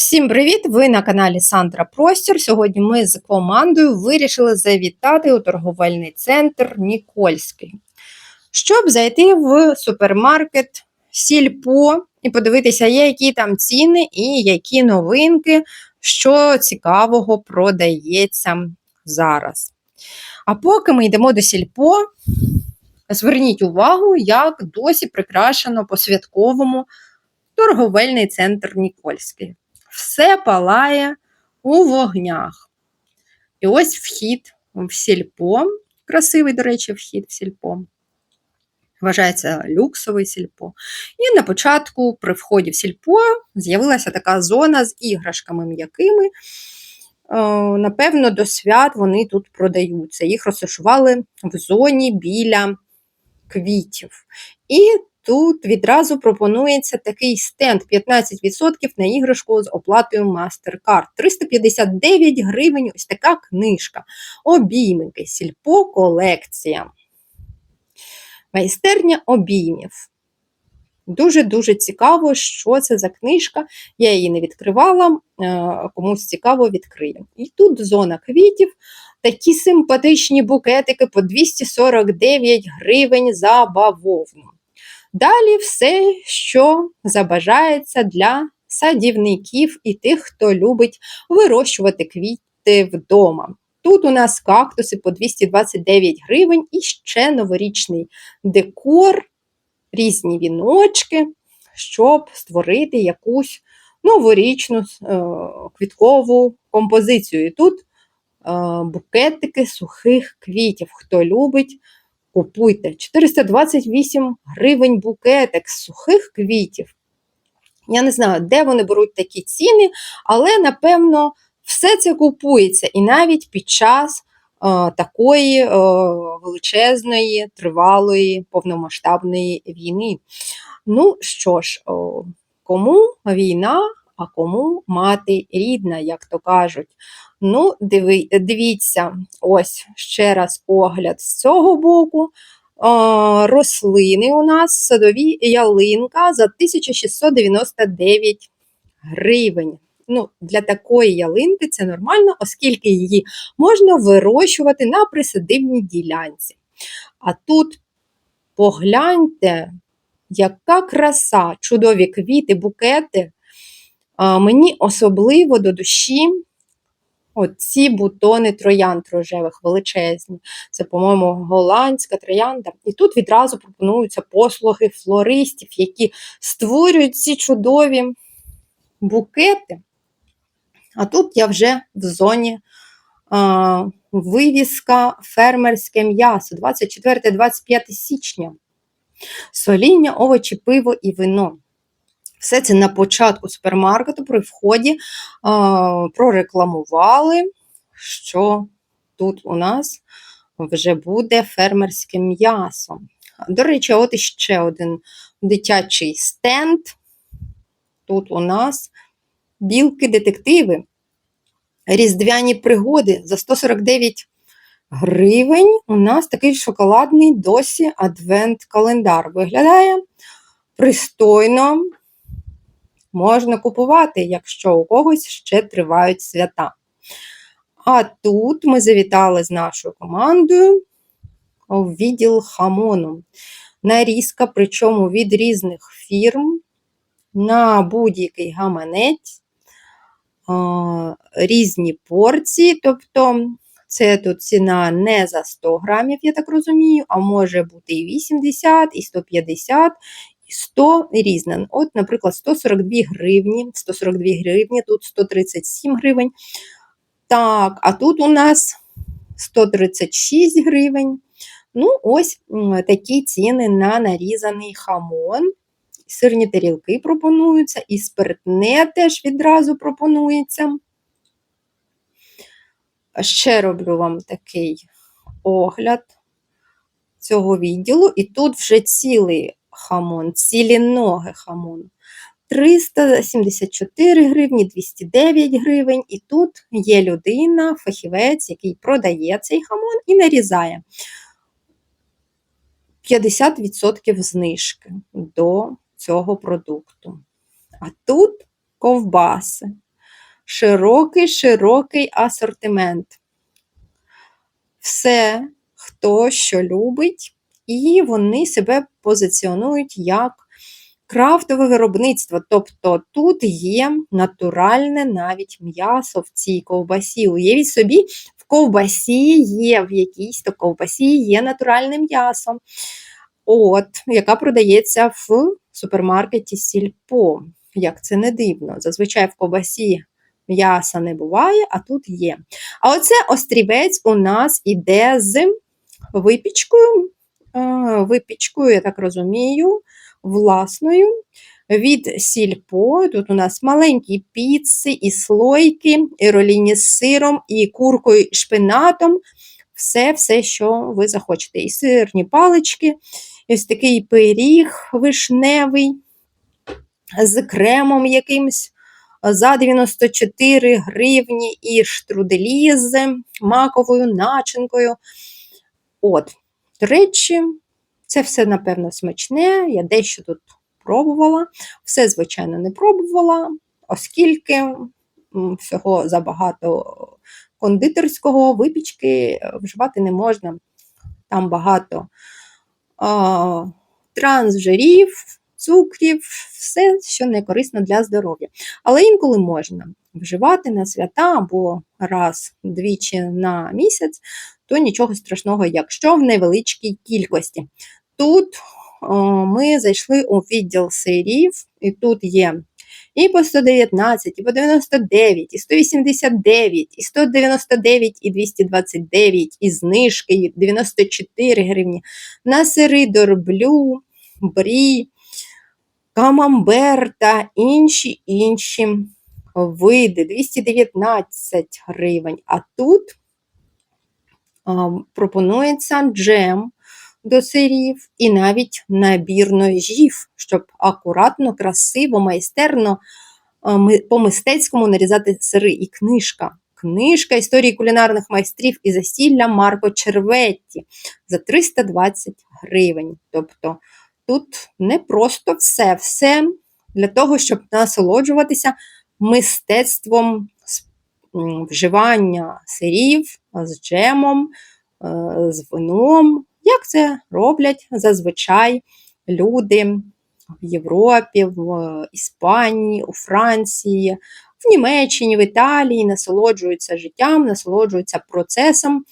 Всім привіт! Ви на каналі Сандра Простір. Сьогодні ми з командою вирішили завітати у торговельний центр Нікольський, щоб зайти в супермаркет Сільпо і подивитися, які там ціни і які новинки, що цікавого продається зараз. А поки ми йдемо до Сільпо, зверніть увагу, як досі прикрашено по святковому торговельний центр Нікольський все палає у вогнях. І ось вхід в сільпо. Красивий, до речі, вхід в сільпо. Вважається люксовий сільпо. І на початку, при вході в сільпо, з'явилася така зона з іграшками м'якими. Е, напевно, до свят вони тут продаються. Їх розташували в зоні біля квітів. І Тут відразу пропонується такий стенд 15% на іграшку з оплатою MasterCard. 359 гривень ось така книжка. Обіймики, сільпо колекція. Майстерня обіймів. Дуже-дуже цікаво, що це за книжка. Я її не відкривала, е, комусь цікаво відкрию. І тут зона квітів, такі симпатичні букетики по 249 гривень за бавовну. Далі все, що забажається для садівників і тих, хто любить вирощувати квіти вдома. Тут у нас кактуси по 229 гривень і ще новорічний декор, різні віночки, щоб створити якусь новорічну е, квіткову композицію. І тут е, букетики сухих квітів. Хто любить Купуйте 428 гривень букетик з сухих квітів. Я не знаю, де вони беруть такі ціни, але, напевно, все це купується і навіть під час е, такої е, величезної, тривалої, повномасштабної війни. Ну що ж, о, кому війна, а кому мати рідна, як то кажуть. Ну, диви, дивіться, ось ще раз огляд з цього боку. О, рослини у нас садові ялинка за 1699 гривень. Ну, Для такої ялинки це нормально, оскільки її можна вирощувати на присадибній ділянці. А тут погляньте, яка краса, чудові квіти, букети. Мені особливо до душі. Оці бутони троянд рожевих величезні. Це, по-моєму, голландська троянда. І тут відразу пропонуються послуги флористів, які створюють ці чудові букети. А тут я вже в зоні вивіска фермерське м'ясо 24-25 січня. Соління, овочі, пиво і вино. Все це на початку супермаркету при вході а, прорекламували, що тут у нас вже буде фермерське м'ясо. До речі, от іще один дитячий стенд. Тут у нас білки-детективи, різдвяні пригоди за 149 гривень. У нас такий шоколадний досі адвент-календар. Виглядає пристойно можна купувати, якщо у когось ще тривають свята. А тут ми завітали з нашою командою у відділ хамону. Нарізка, причому від різних фірм на будь-який гаманець, різні порції. Тобто, це тут ціна не за 100 грамів, я так розумію, а може бути і 80, і 150, 100 різне. От, наприклад, 142 гривні, 142 гривні, тут 137 гривень. Так, а тут у нас 136 гривень. Ну, ось такі ціни на нарізаний хамон. Сирні тарілки пропонуються, і спиртне теж відразу пропонується. Ще роблю вам такий огляд цього відділу, і тут вже цілий хамон, цілі ноги хамон. 374 гривні, 209 гривень. І тут є людина, фахівець, який продає цей хамон і нарізає 50% знижки до цього продукту. А тут ковбаси. широкий, широкий асортимент. Все, хто що любить, і вони себе позиціонують як крафтове виробництво. Тобто тут є натуральне навіть м'ясо в цій ковбасі. Уявіть собі, в ковбасі є, в якійсь то ковбасі є натуральне м'ясо, от, яка продається в супермаркеті Сільпо. Як це не дивно. Зазвичай в ковбасі м'яса не буває, а тут є. А оце острівець у нас іде з випічкою. Випічкою, я так розумію, власною від сільпо. Тут у нас маленькі піци, і слойки, і роліні з сиром, і куркою, і шпинатом. Все, все, що ви захочете. І сирні палички, і ось такий пиріг вишневий з кремом якимсь за 94 гривні і штруделі з маковою начинкою. От, до речі, це все, напевно, смачне. Я дещо тут пробувала. Все, звичайно, не пробувала, оскільки всього забагато кондитерського випічки вживати не можна. Там багато а, трансжирів, цукрів, все, що не корисно для здоров'я. Але інколи можна вживати на свята або раз-двічі на місяць, то нічого страшного, якщо в невеличкій кількості. Тут о, ми зайшли у відділ сирів, і тут є і по 119, і по 99, і 189, і 199, і 229, і знижки, і 94 гривні. На сири дорблю, брі, камамбер та інші інші види 219 гривень. А тут пропонується джем до сирів і навіть набір ножів, щоб акуратно, красиво, майстерно по-мистецькому нарізати сири. І книжка. Книжка історії кулінарних майстрів і засілля Марко Черветті за 320 гривень. Тобто тут не просто все, все для того, щоб насолоджуватися мистецтвом вживання сирів з джемом, е, з вином, як це роблять зазвичай люди в Європі, в Іспанії, у Франції, в Німеччині, в Італії, насолоджуються життям, насолоджуються процесом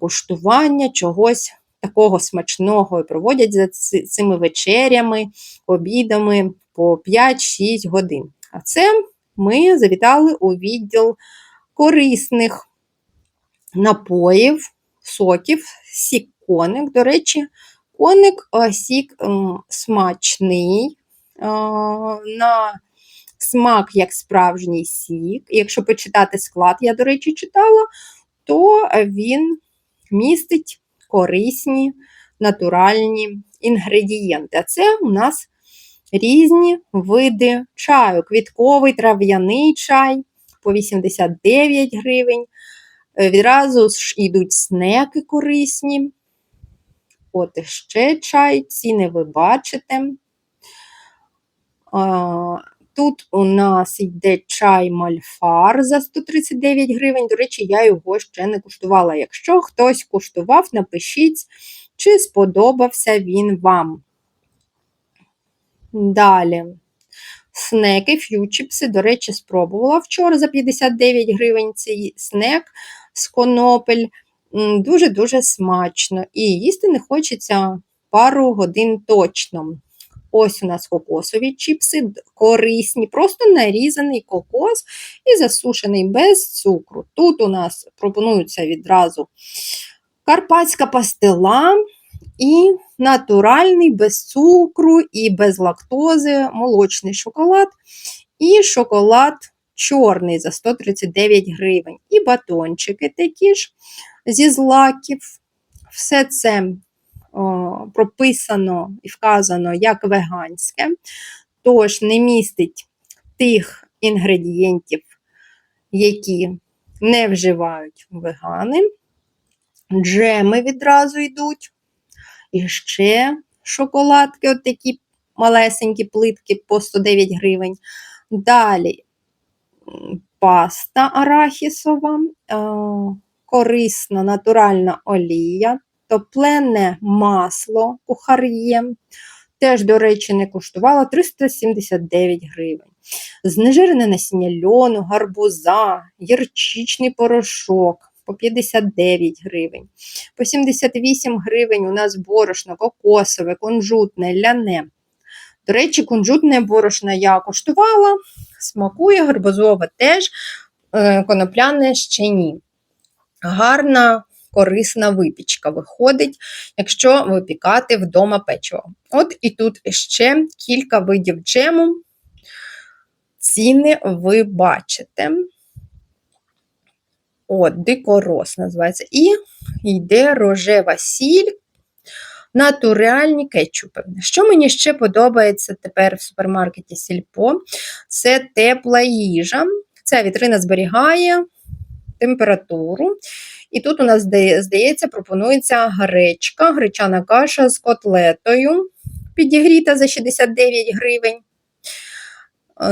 куштування чогось такого смачного і проводять за цими вечерями, обідами по 5-6 годин. А це ми завітали у відділ корисних напоїв, соків, сік коник. До речі, коник сік смачний, на смак як справжній сік. Якщо почитати склад, я, до речі, читала, то він містить корисні натуральні інгредієнти. А це у нас різні види чаю. Квітковий трав'яний чай по 89 гривень. Е, відразу ж йдуть снеки корисні. От ще чай, ціни ви бачите. Тут у нас йде чай мальфар за 139 гривень. До речі, я його ще не куштувала. Якщо хтось куштував, напишіть, чи сподобався він вам. Далі. Снеки, ф'ючіпси, до речі, спробувала вчора за 59 гривень цей снек з конопель. Дуже-дуже смачно. І їсти не хочеться пару годин точно. Ось у нас кокосові чіпси, корисні, просто нарізаний кокос і засушений без цукру. Тут у нас пропонується відразу карпатська пастила і натуральний без цукру і без лактози, молочний шоколад і шоколад чорний за 139 гривень. І батончики такі ж зі злаків. Все це о, прописано і вказано як веганське, тож не містить тих інгредієнтів, які не вживають вегани. Джеми відразу йдуть. І ще шоколадки, от такі малесенькі плитки по 109 гривень. Далі паста арахісова, е, корисна натуральна олія, топлене масло кухар'є. Теж, до речі, не коштувало 379 гривень. Знежирене насіння льону, гарбуза, гірчичний порошок по 59 гривень. По 78 гривень у нас борошно, кокосове, кунжутне, ляне. До речі, кунжутне борошно я коштувала, смакує, гарбузове теж, е, конопляне ще ні. Гарна, корисна випічка виходить, якщо випікати вдома печиво. От і тут ще кілька видів джему. Ціни ви бачите. От, дикорос називається. І йде рожева сіль, натуральні кетчупи. Що мені ще подобається тепер в супермаркеті Сільпо, це тепла їжа. Ця вітрина зберігає температуру. І тут у нас, здається, пропонується гречка, гречана каша з котлетою, підігріта за 69 гривень.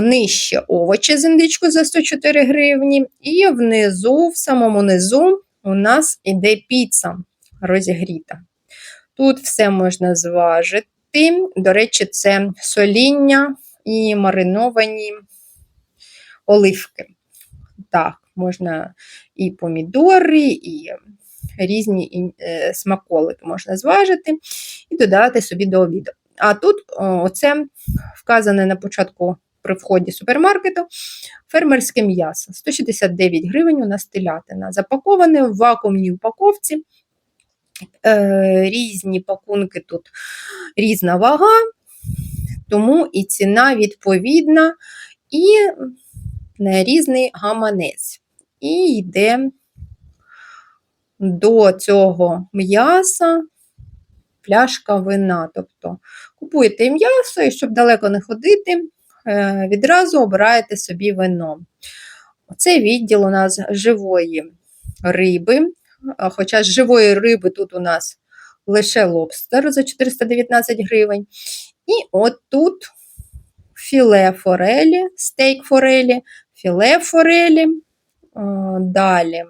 Нижче овочі з індичку за 104 гривні. І внизу, в самому низу, у нас іде піца розігріта. Тут все можна зважити. До речі, це соління і мариновані оливки. Так, можна і помідори, і різні е, смаколики можна зважити і додати собі до обіду. А тут оце вказане на початку при вході супермаркету фермерське м'ясо. 169 гривень у нас телятина. Запаковане в вакуумній упаковці. Е, Різні пакунки тут різна вага, тому і ціна відповідна, і на різний гаманець. І йде до цього м'яса пляшка вина. Тобто купуєте м'ясо, і щоб далеко не ходити, е, відразу обираєте собі вино. Цей відділ у нас живої риби. Хоча з живої риби тут у нас лише лобстер за 419 гривень. І от тут філе форелі, стейк форелі, філе форелі. Далі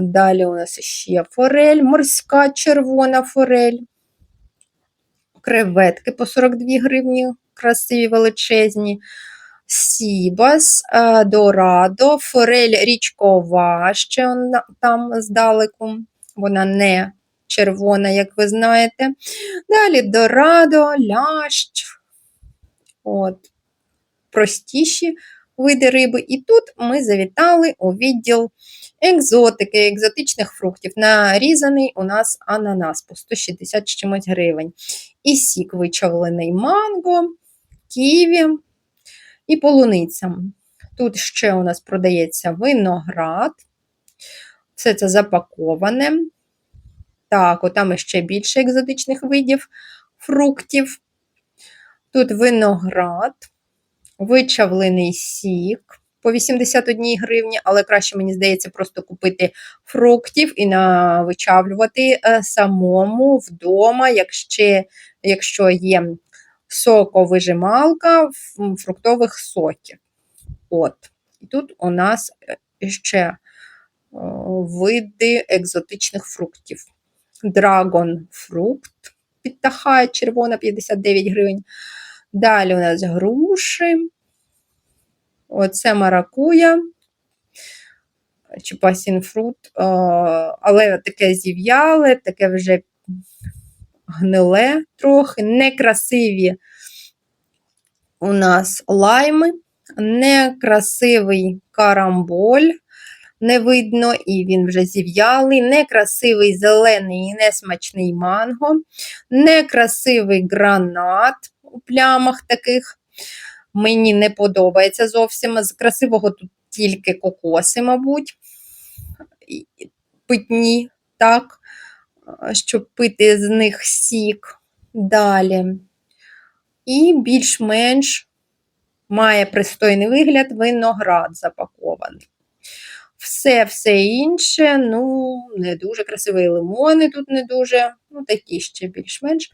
Далі у нас ще форель, морська червона форель, креветки по 42 гривні, красиві величезні, сібас, дорадо, форель річкова, ще там здалеку, вона не червона, як ви знаєте. Далі дорадо, лящ, от, простіші види риби. І тут ми завітали у відділ екзотики, екзотичних фруктів. Нарізаний у нас ананас по 160 чимось гривень. І сік вичавлений манго, ківі і полуниця. Тут ще у нас продається виноград. Все це запаковане. Так, отам ще більше екзотичних видів фруктів. Тут виноград, вичавлений сік по 81 гривні, але краще, мені здається, просто купити фруктів і навичавлювати е, самому вдома, якщо, якщо є соковижималка фруктових соків. От. І тут у нас е, ще види екзотичних фруктів. Драгон фрукт підтахає червона 59 гривень. Далі у нас груші. Оце маракуя чи пасінфрут, але таке зів'яле, таке вже гниле трохи, некрасиві у нас лайми, некрасивий карамболь, не видно, і він вже зів'ялий, некрасивий зелений і несмачний манго, некрасивий гранат у плямах таких. Мені не подобається зовсім. З красивого тут тільки кокоси, мабуть, питні, так, щоб пити з них сік далі. І більш-менш має пристойний вигляд виноград запакований. Все все інше, ну, не дуже красиві лимони тут не дуже, ну, такі ще більш-менш.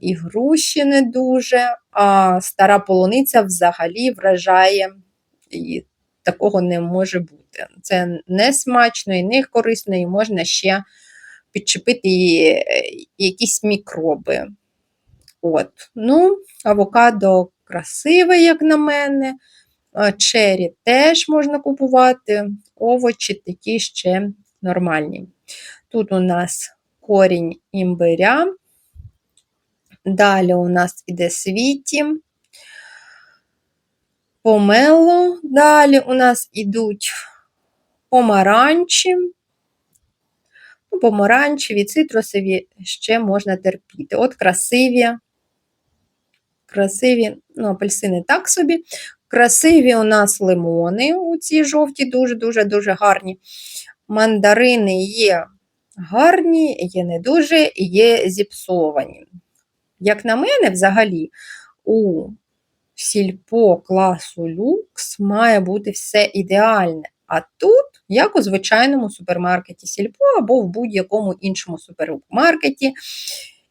І груші не дуже, а стара полуниця взагалі вражає І такого не може бути. Це не смачно і не корисно, і можна ще підчепити е, якісь мікроби. От. Ну, авокадо красиве, як на мене. Чері теж можна купувати, овочі такі ще нормальні. Тут у нас корінь імбиря. Далі у нас іде світі, помело. Далі у нас ідуть помаранчі. Помаранчеві, цитрусові ще можна терпіти. От красиві, красиві, ну, апельсини так собі. Красиві у нас лимони, у ці жовті, дуже-дуже-дуже гарні. Мандарини є гарні, є не дуже, є зіпсовані. Як на мене, взагалі, у сільпо класу люкс має бути все ідеальне. А тут, як у звичайному супермаркеті Сільпо або в будь-якому іншому супермаркеті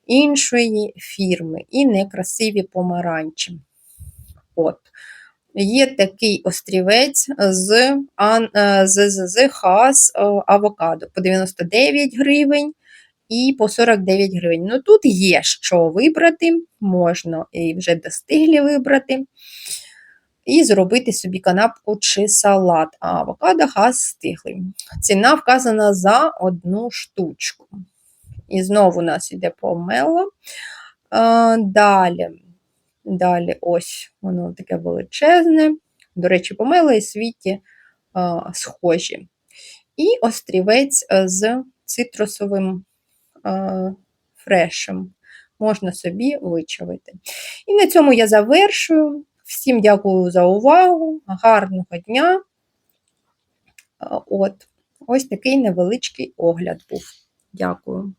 іншої фірми, і некрасиві помаранчі. От. Є такий острівець з, е, з, з, з хас е, авокадо по 99 гривень і по 49 гривень. Ну тут є що вибрати, можна і вже достиглі вибрати. І зробити собі канапку чи салат. А авокадо хас стиглий. Ціна вказана за одну штучку. І знову у нас йде помело. Далі. Далі ось воно таке величезне. До речі, помело і світі схожі. І острівець е, з цитрусовим фрешем. Можна собі вичавити. І на цьому я завершую. Всім дякую за увагу. Гарного дня. От, ось такий невеличкий огляд був. Дякую.